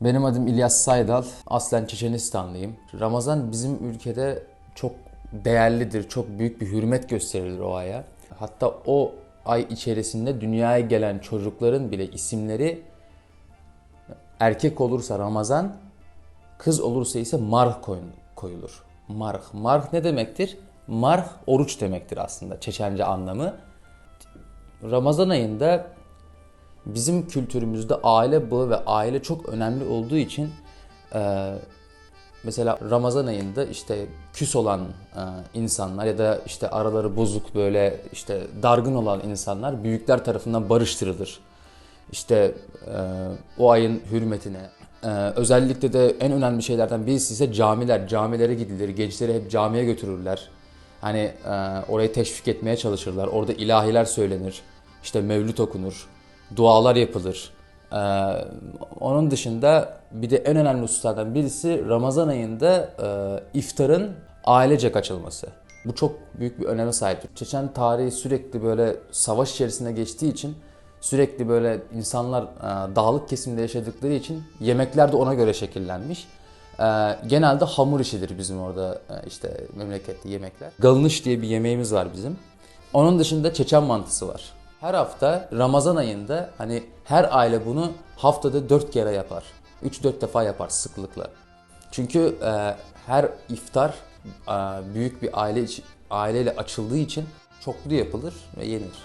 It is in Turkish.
Benim adım İlyas Saydal. Aslen Çeçenistanlıyım. Ramazan bizim ülkede çok değerlidir. Çok büyük bir hürmet gösterilir o aya. Hatta o ay içerisinde dünyaya gelen çocukların bile isimleri erkek olursa Ramazan, kız olursa ise Marh koyulur. Marh. Marh ne demektir? Marh oruç demektir aslında Çeçence anlamı. Ramazan ayında bizim kültürümüzde aile bağı ve aile çok önemli olduğu için e, mesela Ramazan ayında işte küs olan e, insanlar ya da işte araları bozuk böyle işte dargın olan insanlar büyükler tarafından barıştırılır. İşte e, o ayın hürmetine. E, özellikle de en önemli şeylerden birisi ise camiler. Camilere gidilir. Gençleri hep camiye götürürler. Hani e, orayı teşvik etmeye çalışırlar. Orada ilahiler söylenir. İşte mevlüt okunur. Dualar yapılır. E, onun dışında bir de en önemli hususlardan birisi Ramazan ayında e, iftarın ailecek açılması. Bu çok büyük bir öneme sahiptir. Çeçen tarihi sürekli böyle savaş içerisinde geçtiği için sürekli böyle insanlar e, dağlık kesimde yaşadıkları için yemekler de ona göre şekillenmiş. E, genelde hamur işidir bizim orada e, işte memlekette yemekler. Galınış diye bir yemeğimiz var bizim. Onun dışında Çeçen mantısı var. Her hafta Ramazan ayında hani her aile bunu haftada 4 kere yapar. 3-4 defa yapar sıklıkla. Çünkü e, her iftar e, büyük bir aile aileyle açıldığı için çoklu yapılır ve yenir.